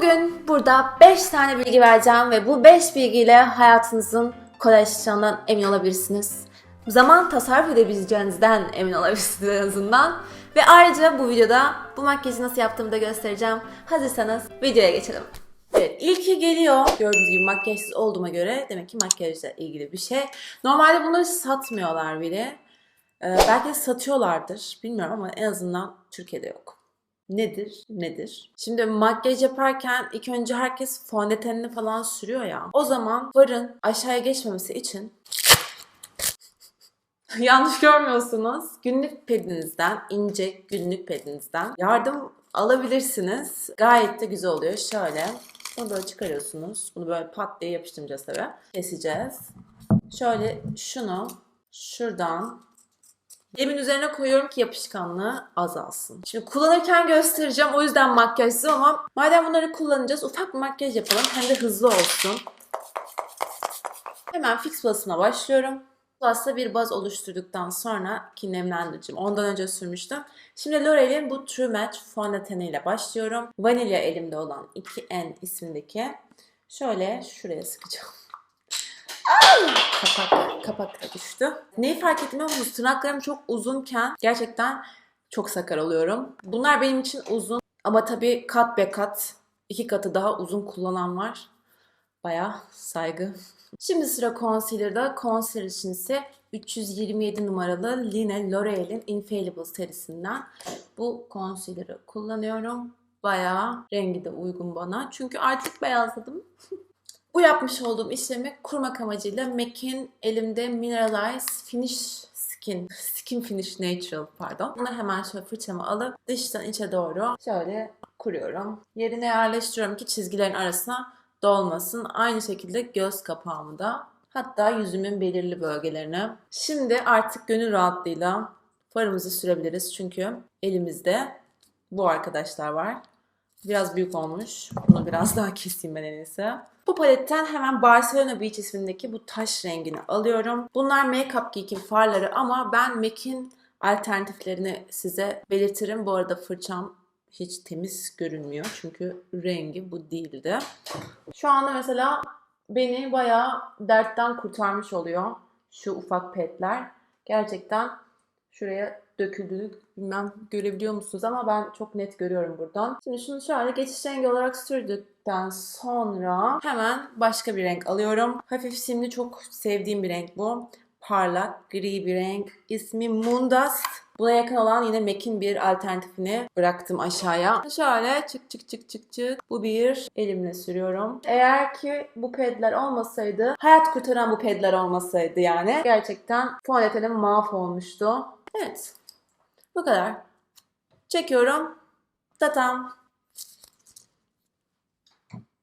Bugün burada 5 tane bilgi vereceğim ve bu 5 bilgiyle hayatınızın kolaylaşacağından emin olabilirsiniz. Zaman tasarruf edebileceğinizden emin olabilirsiniz en azından. Ve ayrıca bu videoda bu makyajı nasıl yaptığımı da göstereceğim. Hazırsanız videoya geçelim. Evet, ilki geliyor. Gördüğünüz gibi makyajsız olduğuma göre demek ki makyajla ilgili bir şey. Normalde bunları satmıyorlar bile. Ee, belki satıyorlardır. Bilmiyorum ama en azından Türkiye'de yok. Nedir? Nedir? Şimdi makyaj yaparken ilk önce herkes fondötenini falan sürüyor ya. O zaman farın aşağıya geçmemesi için yanlış görmüyorsunuz. Günlük pedinizden, ince günlük pedinizden yardım alabilirsiniz. Gayet de güzel oluyor. Şöyle bunu böyle çıkarıyorsunuz. Bunu böyle pat diye yapıştıracağız tabii. Keseceğiz. Şöyle şunu şuradan Elimin üzerine koyuyorum ki yapışkanlığı azalsın. Şimdi kullanırken göstereceğim. O yüzden makyajsız ama madem bunları kullanacağız ufak bir makyaj yapalım. Hem de hızlı olsun. Hemen Fix Plus'ına başlıyorum. Plus'ta bir baz oluşturduktan sonra ki nemlendiricim. Ondan önce sürmüştüm. Şimdi L'Oreal'in bu True Match fondöteniyle başlıyorum. Vanilya elimde olan 2N ismindeki. Şöyle şuraya sıkacağım. Kapak, kapak düştü. Neyi fark ettim ama tırnaklarım çok uzunken gerçekten çok sakar oluyorum. Bunlar benim için uzun ama tabii kat be kat iki katı daha uzun kullanan var. Baya saygı. Şimdi sıra concealer'da. Concealer için ise 327 numaralı Line L'Oreal'in Infallible serisinden bu concealer'ı kullanıyorum. Bayağı rengi de uygun bana. Çünkü artık beyazladım. Bu yapmış olduğum işlemi kurmak amacıyla MAC'in elimde Mineralize Finish Skin, Skin Finish Natural pardon. Bunu hemen şöyle fırçamı alıp dıştan içe doğru şöyle kuruyorum. Yerine yerleştiriyorum ki çizgilerin arasına dolmasın. Aynı şekilde göz kapağımı da hatta yüzümün belirli bölgelerine. Şimdi artık gönül rahatlığıyla farımızı sürebiliriz çünkü elimizde bu arkadaşlar var. Biraz büyük olmuş. Bunu biraz daha keseyim ben en iyisi. Bu paletten hemen Barcelona Beach ismindeki bu taş rengini alıyorum. Bunlar Makeup Geek'in farları ama ben MAC'in alternatiflerini size belirtirim. Bu arada fırçam hiç temiz görünmüyor. Çünkü rengi bu değildi. Şu anda mesela beni bayağı dertten kurtarmış oluyor. Şu ufak petler. Gerçekten şuraya döküldüğünü bilmem görebiliyor musunuz ama ben çok net görüyorum buradan. Şimdi şunu şöyle geçiş rengi olarak sürdükten sonra hemen başka bir renk alıyorum. Hafif simli çok sevdiğim bir renk bu. Parlak gri bir renk. İsmi Moondust. Buna yakın olan yine MAC'in bir alternatifini bıraktım aşağıya. Şöyle çık çık çık çık çık. Bu bir elimle sürüyorum. Eğer ki bu pedler olmasaydı, hayat kurtaran bu pedler olmasaydı yani gerçekten fondötenim mahvolmuştu. Evet. Bu kadar. Çekiyorum. Tatam.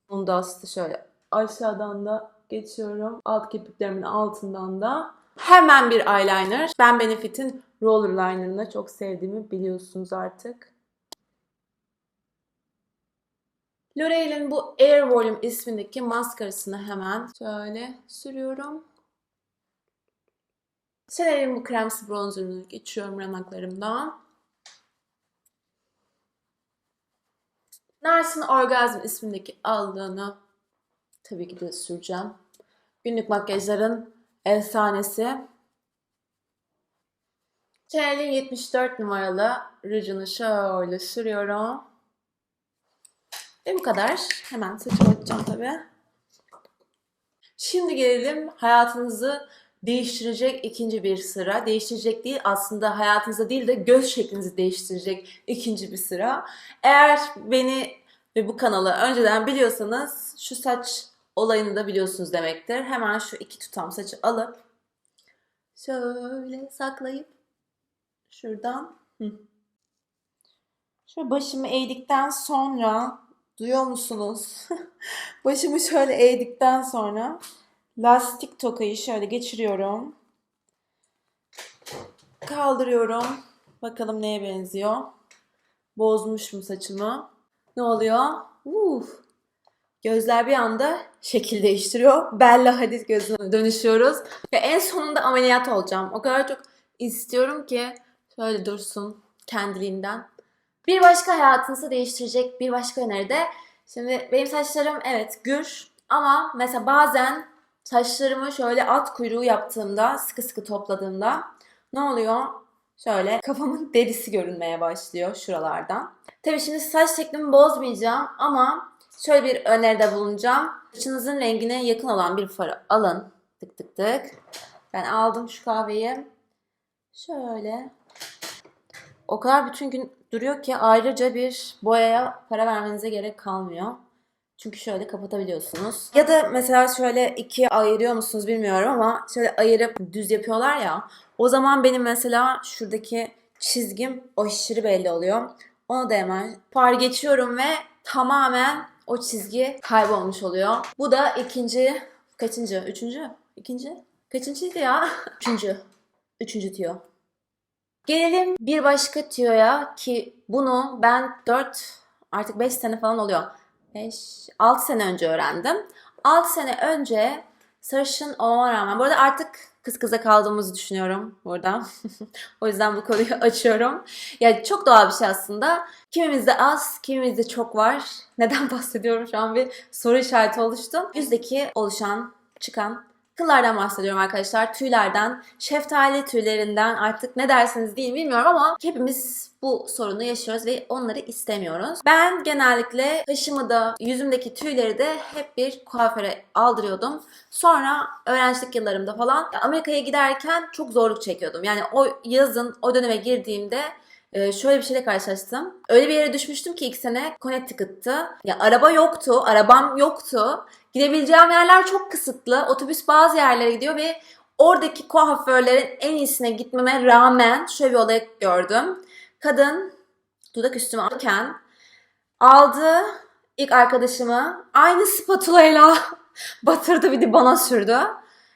Bunu da şöyle aşağıdan da geçiyorum. Alt kirpiklerimin altından da. Hemen bir eyeliner. Ben Benefit'in Roller Liner'ını çok sevdiğimi biliyorsunuz artık. L'Oreal'in bu Air Volume ismindeki maskarasını hemen şöyle sürüyorum. Chanel'in bu kremsi bronzerını geçiyorum yanaklarımdan. Nars'ın Orgasm ismindeki aldığını tabii ki de süreceğim. Günlük makyajların efsanesi. Chanel'in 74 numaralı rujunu şöyle sürüyorum. Ve bu kadar. Hemen saçımı açacağım tabii. Şimdi gelelim hayatınızı değiştirecek ikinci bir sıra. Değiştirecek değil aslında hayatınızda değil de göz şeklinizi değiştirecek ikinci bir sıra. Eğer beni ve bu kanalı önceden biliyorsanız şu saç olayını da biliyorsunuz demektir. Hemen şu iki tutam saçı alıp şöyle saklayıp şuradan şöyle başımı eğdikten sonra duyuyor musunuz? başımı şöyle eğdikten sonra lastik tokayı şöyle geçiriyorum. Kaldırıyorum. Bakalım neye benziyor. Bozmuş mu saçımı? Ne oluyor? Uf. Gözler bir anda şekil değiştiriyor. Bella Hadid gözüne dönüşüyoruz. Ve en sonunda ameliyat olacağım. O kadar çok istiyorum ki şöyle dursun kendiliğinden. Bir başka hayatınızı değiştirecek bir başka öneride Şimdi benim saçlarım evet gür ama mesela bazen saçlarımı şöyle at kuyruğu yaptığımda, sıkı sıkı topladığımda ne oluyor? Şöyle kafamın derisi görünmeye başlıyor şuralardan. Tabii şimdi saç şeklimi bozmayacağım ama şöyle bir öneride bulunacağım. Saçınızın rengine yakın olan bir farı alın. Tık tık tık. Ben aldım şu kahveyi. Şöyle. O kadar bütün gün duruyor ki ayrıca bir boyaya para vermenize gerek kalmıyor. Çünkü şöyle kapatabiliyorsunuz. Ya da mesela şöyle ikiye ayırıyor musunuz bilmiyorum ama şöyle ayırıp düz yapıyorlar ya. O zaman benim mesela şuradaki çizgim aşırı belli oluyor. Onu da hemen far geçiyorum ve tamamen o çizgi kaybolmuş oluyor. Bu da ikinci, kaçıncı? Üçüncü? İkinci? Kaçıncıydı ya? Üçüncü. Üçüncü tüyo. Gelelim bir başka tüyoya ki bunu ben 4 artık 5 sene falan oluyor. 5 6 sene önce öğrendim. 6 sene önce sarışın olmama rağmen bu arada artık kız kıza kaldığımızı düşünüyorum burada. o yüzden bu konuyu açıyorum. Yani çok doğal bir şey aslında. Kimimizde az, kimimizde çok var. Neden bahsediyorum şu an bir soru işareti oluştu. Yüzdeki oluşan, çıkan Kıllardan bahsediyorum arkadaşlar. Tüylerden, şeftali tüylerinden artık ne dersiniz değil bilmiyorum ama hepimiz bu sorunu yaşıyoruz ve onları istemiyoruz. Ben genellikle kaşımı da yüzümdeki tüyleri de hep bir kuaföre aldırıyordum. Sonra öğrencilik yıllarımda falan Amerika'ya giderken çok zorluk çekiyordum. Yani o yazın o döneme girdiğimde ee, şöyle bir şeyle karşılaştım. Öyle bir yere düşmüştüm ki ilk sene Connecticut'tı. Ya araba yoktu, arabam yoktu. Gidebileceğim yerler çok kısıtlı. Otobüs bazı yerlere gidiyor ve oradaki kuaförlerin en iyisine gitmeme rağmen şöyle bir olay gördüm. Kadın dudak üstüme alırken aldı ilk arkadaşımı aynı spatulayla batırdı bir de bana sürdü.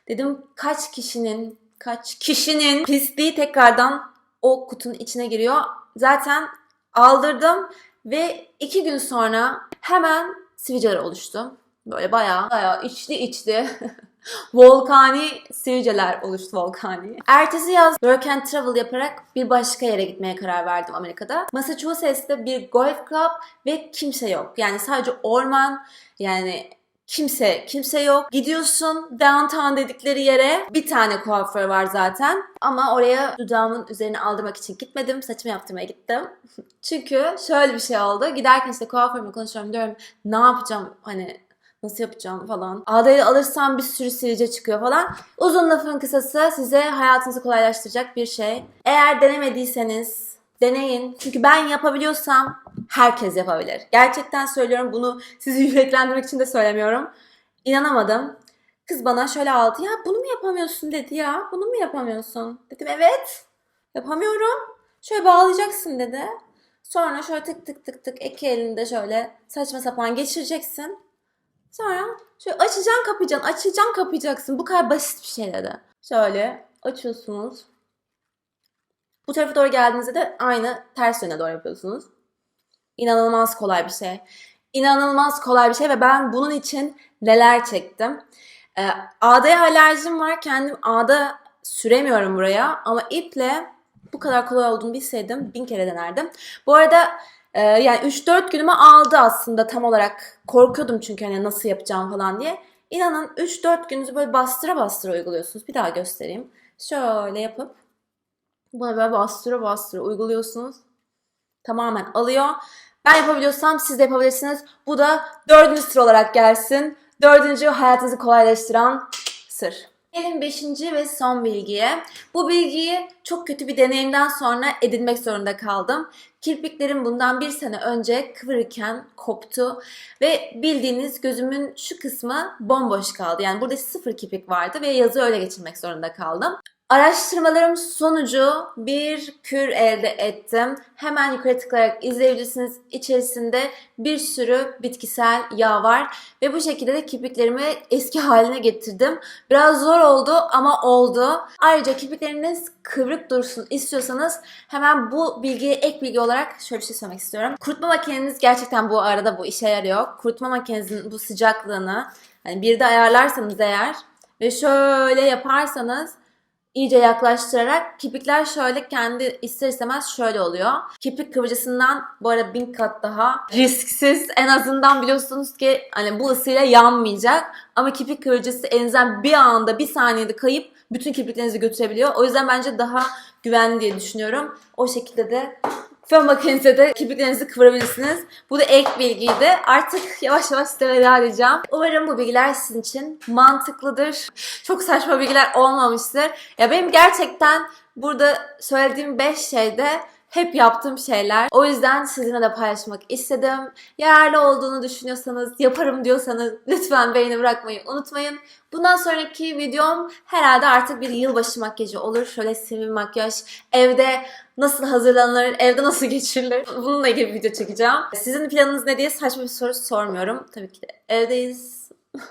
Dedim kaç kişinin kaç kişinin pisliği tekrardan o kutunun içine giriyor. Zaten aldırdım ve iki gün sonra hemen sivilceler oluştu. Böyle bayağı bayağı içli içli volkani sivilceler oluştu volkani. Ertesi yaz work and travel yaparak bir başka yere gitmeye karar verdim Amerika'da. Massachusetts'te bir golf club ve kimse yok. Yani sadece orman yani Kimse, kimse yok. Gidiyorsun downtown dedikleri yere bir tane kuaför var zaten. Ama oraya dudağımın üzerine aldırmak için gitmedim. Saçımı yaptırmaya gittim. Çünkü şöyle bir şey oldu. Giderken işte kuaförümle konuşuyorum diyorum ne yapacağım hani nasıl yapacağım falan. Ağdayı alırsam bir sürü sivilce çıkıyor falan. Uzun lafın kısası size hayatınızı kolaylaştıracak bir şey. Eğer denemediyseniz deneyin. Çünkü ben yapabiliyorsam herkes yapabilir. Gerçekten söylüyorum bunu sizi yüreklendirmek için de söylemiyorum. İnanamadım. Kız bana şöyle aldı. Ya bunu mu yapamıyorsun dedi ya. Bunu mu yapamıyorsun? Dedim evet. Yapamıyorum. Şöyle bağlayacaksın dedi. Sonra şöyle tık tık tık tık iki elinde şöyle saçma sapan geçireceksin. Sonra şöyle açacaksın kapayacaksın. Açacaksın kapayacaksın. Bu kadar basit bir şey dedi. Şöyle açıyorsunuz. Bu tarafa doğru geldiğinizde de aynı ters yöne doğru yapıyorsunuz. İnanılmaz kolay bir şey. İnanılmaz kolay bir şey ve ben bunun için neler çektim. Ee, ağdaya alerjim var. Kendim ağda süremiyorum buraya ama iple bu kadar kolay olduğunu bilseydim bin kere denerdim. Bu arada e, yani 3-4 günümü aldı aslında tam olarak. Korkuyordum çünkü hani nasıl yapacağım falan diye. İnanın 3-4 gününüzü böyle bastıra bastıra uyguluyorsunuz. Bir daha göstereyim. Şöyle yapıp bunu böyle bastıra bastıra uyguluyorsunuz. Tamamen alıyor. Ben yapabiliyorsam siz de yapabilirsiniz. Bu da dördüncü sır olarak gelsin. Dördüncü hayatınızı kolaylaştıran sır. Gelin beşinci ve son bilgiye. Bu bilgiyi çok kötü bir deneyimden sonra edinmek zorunda kaldım. Kirpiklerim bundan bir sene önce kıvırırken koptu ve bildiğiniz gözümün şu kısmı bomboş kaldı. Yani burada sıfır kirpik vardı ve yazı öyle geçirmek zorunda kaldım. Araştırmalarım sonucu bir kür elde ettim. Hemen yukarı tıklayarak izleyebilirsiniz. İçerisinde bir sürü bitkisel yağ var. Ve bu şekilde de kirpiklerimi eski haline getirdim. Biraz zor oldu ama oldu. Ayrıca kirpikleriniz kıvrık dursun istiyorsanız hemen bu bilgiye ek bilgi olarak şöyle bir şey söylemek istiyorum. Kurutma makineniz gerçekten bu arada bu işe yarıyor. Kurutma makinenizin bu sıcaklığını hani bir de ayarlarsanız eğer ve şöyle yaparsanız iyice yaklaştırarak kirpikler şöyle kendi ister istemez şöyle oluyor. Kirpik kıvırcısından bu arada bin kat daha risksiz. En azından biliyorsunuz ki hani bu ısıyla yanmayacak. Ama kirpik kıvırcısı elinizden bir anda bir saniyede kayıp bütün kirpiklerinizi götürebiliyor. O yüzden bence daha güvenli diye düşünüyorum. O şekilde de fön makinenize de kirpiklerinizi kıvırabilirsiniz. Bu da ek bilgiydi. Artık yavaş yavaş size veda edeceğim. Umarım bu bilgiler sizin için mantıklıdır. Çok saçma bilgiler olmamıştır. Ya benim gerçekten burada söylediğim 5 şeyde hep yaptığım şeyler. O yüzden sizinle de paylaşmak istedim. Yararlı olduğunu düşünüyorsanız, yaparım diyorsanız lütfen beğeni bırakmayı unutmayın. Bundan sonraki videom herhalde artık bir yılbaşı makyajı olur. Şöyle bir makyaj. Evde nasıl hazırlanır, evde nasıl geçirilir? Bununla ilgili bir video çekeceğim. Sizin planınız ne diye saçma bir soru sormuyorum. Tabii ki de evdeyiz.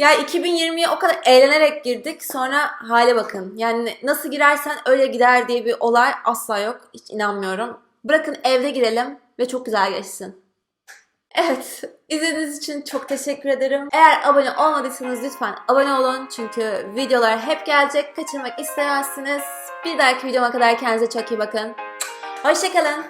Ya 2020'ye o kadar eğlenerek girdik. Sonra hale bakın. Yani nasıl girersen öyle gider diye bir olay asla yok. Hiç inanmıyorum. Bırakın evde girelim ve çok güzel geçsin. Evet, izlediğiniz için çok teşekkür ederim. Eğer abone olmadıysanız lütfen abone olun. Çünkü videolar hep gelecek. Kaçırmak istemezsiniz. Bir dahaki videoma kadar kendinize çok iyi bakın. Hoşçakalın.